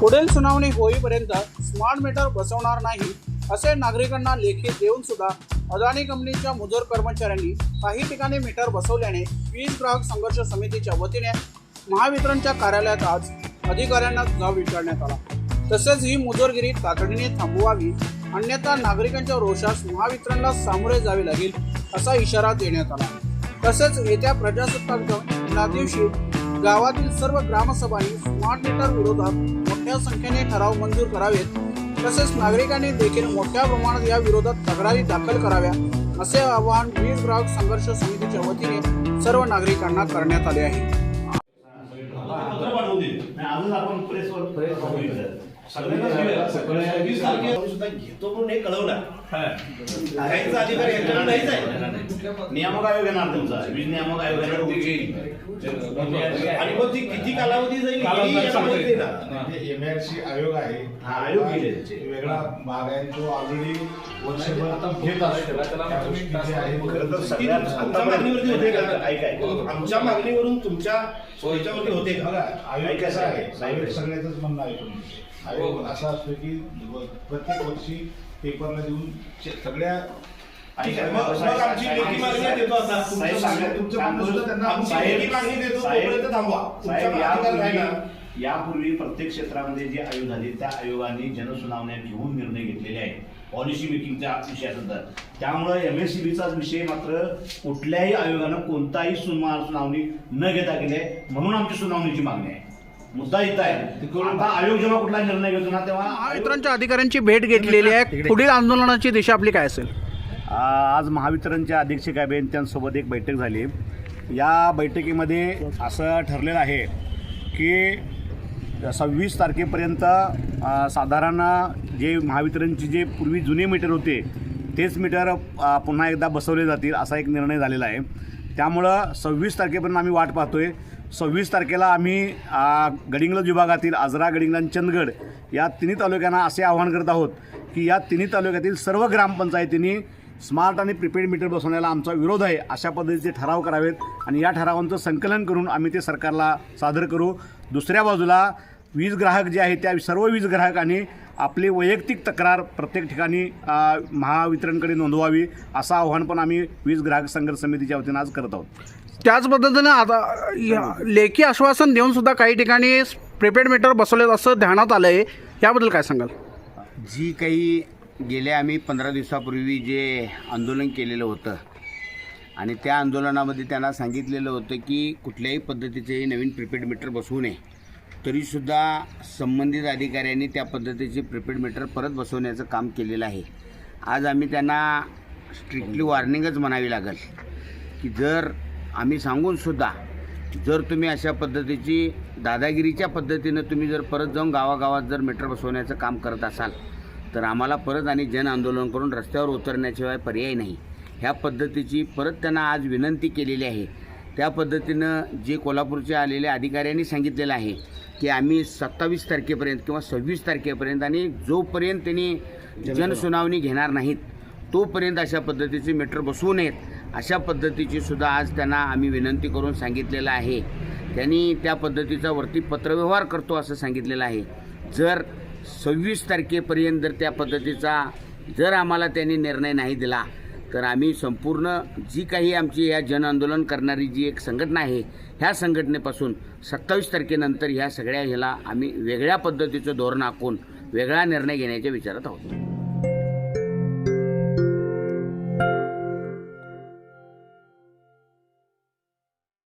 पुढील सुनावणी होईपर्यंत स्मार्ट मीटर बसवणार नाही असे नागरिकांना लेखी देऊन सुद्धा अदानी कंपनीच्या मुजोर कर्मचाऱ्यांनी काही ठिकाणी मीटर बसवल्याने वीज ग्राहक संघर्ष समितीच्या वतीने महावितरणच्या कार्यालयात आज अधिकाऱ्यांना जाब विचारण्यात आला. तसेच ही मुजोरगिरी तातडीने थांबवावी अन्यथा नागरिकांच्या रोषास महावितरणला सामोरे जावे लागेल असा इशारा देण्यात आला. तसेच येत्या प्रजासत्ताक दिवशी गावातील सर्व ग्रामसभांनी स्मार्ट मीटर विरोधात मोठ्या संख्येने ठराव मंजूर करावेत तसेच नागरिकांनी देखील मोठ्या प्रमाणात या विरोधात तक्रारी दाखल कराव्या असे आवाहन वीज ग्राहक संघर्ष समितीच्या वतीने सर्व नागरिकांना करण्यात आले आहे सगळ्यांना सगळ्या- वीस तारखेला सुद्धा घेतो म्हणून हे कळवलं काहींचा अधिकार याच्यावर नाहीच आहे. नियामक आयोग येणार तुमचा. वीज नियामक आयोग येणार आणि मग ती किती कालावधी जाईल? कालावधी सांगतोय. एमआरसी आयोग आहे. हा, आयोग त्याचे. वेगळा भाग आहे तो ऑलरेडी वर्षभर घेत असतो. त्या गोष्टी ज्या आहेत, खरं तर सगळ्यात ती मागणीवरती होते का? ऐक, ऐक. आमच्या मागणीवरून तुमच्या सोयीच्यावरती होते का? आयोग ऐका कसा आहे. साहेब. आयोग सगळ्याच म्हणणं घेते. आयोग असा असतो की प्रत्येक वर्षी पेपरला देऊन चे- सगळ्या ठीक आहे मग मग आमची लेखी मागणी देतो आता. साहेब, तुमचं सांगा- तुमचं म्हणणं सुद्धा त्यांना. आमची साहेब- लेखी मागणी देतो साहेब- तोपर्यंत थांबवा. तुमच्या साहेब, अधिकार नाही ना यापूर्वी यापूर्वी प्रत्येक क्षेत्रामध्ये जे आयोग झाले त्या आयोगाने जनसुनावण्या घेऊन निर्णय घेतलेले आहेत. पॉलिसी मेकिंगच्या विषयाबद्दल त्यामुळे एम एस विषय मात्र कुठल्याही आयोगानं कोणताही सुना सुनावणी न घेता केली आहे. म्हणून आमची सुनावणीची मागणी आहे. मुद्दा इथं आहे. आता आयोग जेव्हा कुठला निर्णय घेतो ना तेव्हा? महावितरणच्या अधिकाऱ्यांची भेट घेतलेली आहे. पुढील आंदोलनाची दिशा आपली काय असेल? आज महावितरणच्या अधीक्षक त्यांच्यासोबत एक बैठक झाली. या बैठकीमध्ये असं ठरलेलं आहे की सव्वीस तारखेपर्यंत साधारण जे महावितरणचे जे पूर्वी जुने मीटर होते तेच मीटर पुन्हा एकदा बसवले जातील असा एक निर्णय झालेला आहे. त्यामुळं सव्वीस तारखेपर्यंत आम्ही वाट पाहतोय. सव्वीस तारखेला आम्ही गडिंगलज गडिंग्लज विभागातील आजरा गडिंगलन चंदगड या तिन्ही तालुक्यांना असे आवाहन करत आहोत की या तिन्ही तालुक्यातील सर्व ग्रामपंचायतींनी स्मार्ट आणि प्रिपेड मीटर बसवण्याला आमचा विरोध आहे अशा पद्धतीचे ठराव करावेत आणि या ठरावांचं संकलन करून आम्ही ते सरकारला सादर करू. दुसऱ्या बाजूला वीज ग्राहक जे आहेत त्या सर्व वीज ग्राहकांनी आपली वैयक्तिक तक्रार प्रत्येक ठिकाणी महावितरणकडे नोंदवावी असं आव्हान पण आम्ही वीज ग्राहक संघर्ष समितीच्या वतीनं आज करत आहोत. त्याच पद्धतीनं आता या- लेखी आश्वासन देऊन सुद्धा काही ठिकाणी प्रिपेड मीटर बसवलेत असं ध्यानात आलं आहे याबद्दल काय सांगाल? जी काही गेल्या आम्ही पंधरा दिवसापूर्वी जे आंदोलन केलेलं होतं आणि त्या आंदोलनामध्ये त्यांना सांगितलेलं होतं की कुठल्याही पद्धतीचे नवीन प्रिपेड मीटर बसवू नये. तरीसुद्धा संबंधित अधिकाऱ्यांनी त्या पद्धतीचे प्रिपेड मीटर परत बसवण्याचं काम केलेलं आहे. आज आम्ही त्यांना स्ट्रिक्टली वॉर्निंगच म्हणावी लागेल की जर आम्ही सांगूनसुद्धा जर तुम्ही अशा पद्धतीची दादागिरीच्या पद्धतीनं तुम्ही जर परत जाऊन गावागावात जर मीटर बसवण्याचं काम करत असाल तर आम्हाला परत आणि जन आंदोलन करून रस्त्यावर उतरण्याशिवाय पर्याय नाही. ह्या पद्धतीची परत त्यांना आज विनंती केलेली आहे. त्या पद्धतीनं जे कोल्हापूरच्या आलेल्या अधिकाऱ्यांनी सांगितलेलं आहे की आम्ही सत्तावीस तारखेपर्यंत किंवा सव्वीस तारखेपर्यंत आणि जोपर्यंत त्यांनी जनसुनावणी. घेणार नाहीत तोपर्यंत अशा पद्धतीचे मीटर बसवू नयेत. अशा पद्धतीची सुद्धा आज त्यांना आम्ही विनंती करून सांगितलेलं आहे. त्यांनी त्या पद्धतीचा वरती पत्रव्यवहार करतो असं सांगितलेलं आहे. जर सव्वीस तारखेपर्यंत जर त्या पद्धतीचा जर आम्हाला त्यांनी निर्णय नाही दिला तर आम्ही संपूर्ण जी काही आमची ह्या जन आंदोलन करणारी जी एक संघटना आहे ह्या संघटनेपासून सत्तावीस तारखेनंतर ह्या सगळ्या ह्याला आम्ही वेगळ्या पद्धतीचं धोरण आखून वेगळा निर्णय घेण्याच्या विचारात आहोत.